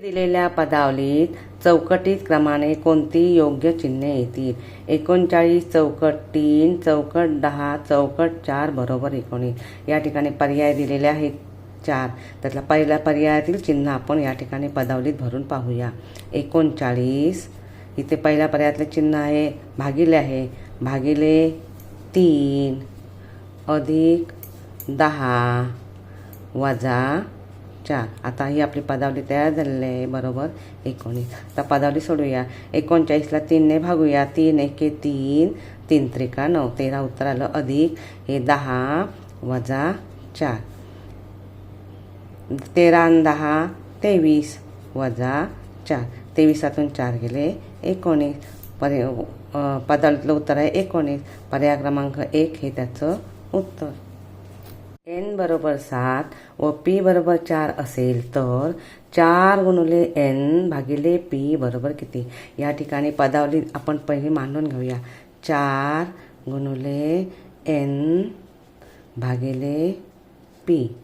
दिलेल्या पदावलीत चौकटीत क्रमाने कोणती योग्य चिन्हे येतील? एकोणचाळीस चौकट तीन चौकट दहा चौकट चार बरोबर एकोणीस. या ठिकाणी पर्याय दिलेले आहेत चार. त्यातला पहिल्या पर्यायातील चिन्ह आपण या ठिकाणी पदावलीत भरून पाहूया. एकोणचाळीस इथे पहिल्या पर्यायातले चिन्ह आहे भागिले आहे. भागिले तीन अधिक दहा वजा चार. आता ही आपली पदावली तयार झालेली आहे बरोबर? एकोणीस. आता पदावली सोडूया. एकोणचाळीसला तीनने भागूया. तीन एके तीन. तीन त्रिका नऊ. तेरा उत्तर आलं. अधिक. हे दहा वजा चार. तेरा दहा तेवीस वजा चार. तेवीसातून चार गेले. एकोणीस. पर्य पदावलीतलं उत्तर आहे एकोणीस. पर्याय क्रमांक एक हे त्याचं उत्तर. एन बरोबर सात व पी बरोबर चार असेल तर चार गुणुले एन भागिले पी बरोबर किती? या ठिकाणी पदावली आपण पहिली मांडून घेऊया. चार गुणुले एन भागिले पी.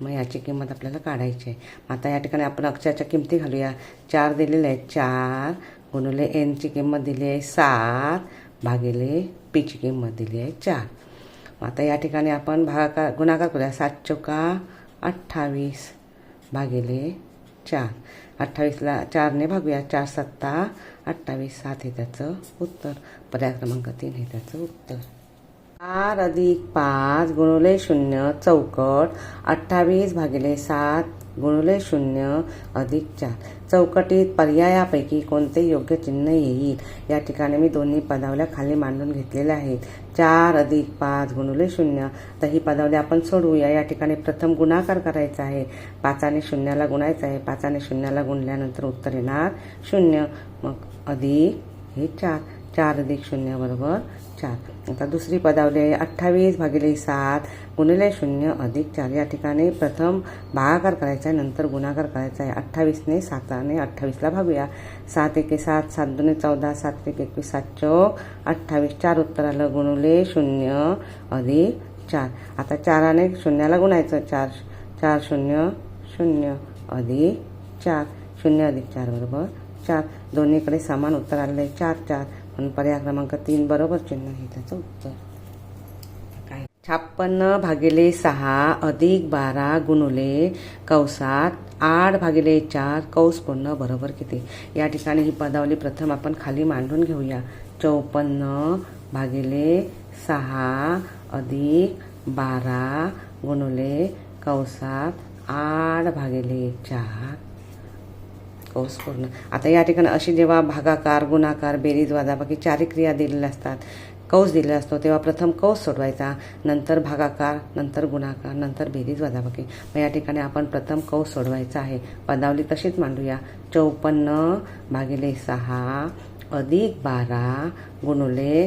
मग याची किंमत आपल्याला काढायची आहे. आता या ठिकाणी आपण अक्षराच्या किमती घालूया. चार दिलेले आहे चार गुणुले एनची किंमत दिली आहे सात भागिले पीची किंमत दिली आहे चार. आता या ठिकाणी आपण भागाकार गुणाकार करूया. सात चौका अठ्ठावीस भागिले चार. अठ्ठावीसला चारने भागूया. चार सत्ता अठ्ठावीस सात हे त्याचं उत्तर. पर्याय क्रमांक तीन हे त्याचं उत्तर. चार अधिक पाच गुणुले शून्य चौकट अठ्ठावीस भागिले सात गुणुले शून्य अधिक चार. चौकटीत पर्यायापैकी कोणते योग्य चिन्ह येईल? या ठिकाणी मी दोन्ही पदावल्या खाली मांडून घेतलेल्या आहेत. चार अधिक पाच गुणुले शून्य. तर ही पदावली आपण सोडवूया. या ठिकाणी प्रथम गुणाकार करायचा आहे. पाचाने शून्याला गुणायचं आहे. पाचाने शून्याला गुणल्यानंतर उत्तर येणार शून्य. मग अधिक हे चार. चार अधिक शून्य बरोबर चार. आता दुसरी पदावली आहे. अठ्ठावीस भागिले सात गुणिले शून्य अधिक चार. या ठिकाणी प्रथम भागाकार करायचा आहे नंतर गुणाकार करायचा आहे. अठ्ठावीसने साताने अठ्ठावीसला भागूया. सात एके सात सात दोन्ही चौदा सात एक एकवीस सात चौक. अठ्ठावीस चार उत्तर आलं गुणुले शून्य अधिक चार. आता चाराने शून्याला गुणायचं. चार चार शून्य शून्य अधिक चार. शून्य अधिक चार बरोबर चार. दोन्हीकडे समान उत्तर आलेलं आहे. चार चार. म्हणून पर्याय क्रमांक तीन बरोबर चिन्ह आहे त्याचं उत्तर. काय? छाप्पन्न भागिले सहा अधिक बारा गुणुले कौसात आठ भागिले चार कौस पूर्ण बरोबर किती? या ठिकाणी ही पदावली प्रथम आपण खाली मांडून घेऊया. चौपन्न भागिले सहा अधिक बारा गुणुले कौसात आठ भागिले चार कौस पूर्ण आता या ठिकाणी अशी जेव्हा भागाकार गुणाकार बेरीज वाजाबाकी चारी क्रिया दिलेल्या असतात कौस दिलेला असतो तेव्हा प्रथम कौस सोडवायचा नंतर भागाकार नंतर गुणाकार नंतर बेरीज वाजाबाकी मग या ठिकाणी आपण प्रथम कौस सोडवायचा आहे. पदावली तशीच मांडूया. चौपन्न भागिले सहा अधिक बारा गुणुले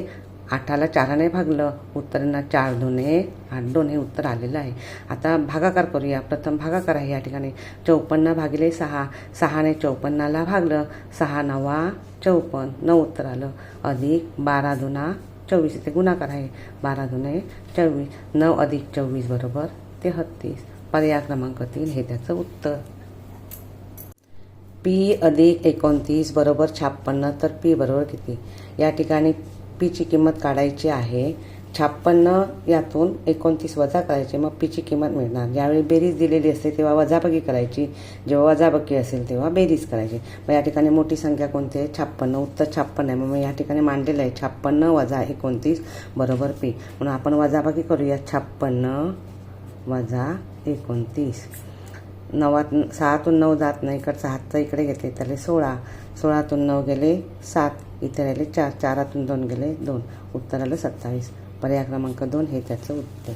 आठाला चाराने भागलं. उत्तरांना चार दोने आठ दोन हे उत्तर आलेलं आहे. आता भागाकार करूया. प्रथम भागाकार आहे या ठिकाणी. चौपन्न भागिले सहा. सहाने चौपन्नाला भागलं. सहा नवा चौपन्न नऊ उत्तर आलं. अधिक बारा दुना चोवीस. इथे गुणाकार आहे. बारा दुने चोवीस. नऊ अधिक चोवीस बरोबर तेहत्तीस पर्याय क्रमांक तीन हे त्याचं उत्तर. पी अधिक एकोणतीस बरोबर छाप्पन्न तर पी बरोबर किती? या ठिकाणी पीची किंमत काढायची आहे. छाप्पन्न यातून एकोणतीस वजा करायची मग पीची किंमत मिळणार. ज्यावेळी बेरीज दिलेली असते तेव्हा वजाबाकी करायची. जेव्हा वजाबाकी असेल तेव्हा बेरीज करायची. मग या ठिकाणी मोठी संख्या कोणती आहे? छाप्पन्न उत्तर छाप्पन्न आहे. मग या ठिकाणी मांडलेलं आहे. छाप्पन्न वजा एकोणतीस बरोबर पी म्हणून आपण वजाबाकी करूया. छाप्पन्न वजा एकोणतीस. नवात सहातून नऊ जात नाही. इकडचं हातचं इकडे घेतले त्याला सोळा. सोळातून नऊ गेले सात. इथे राहिले चार चारातून दोन गेले दोन. उत्तर आलं सत्तावीस. पर्याय क्रमांक दोन हे त्याचं उत्तर.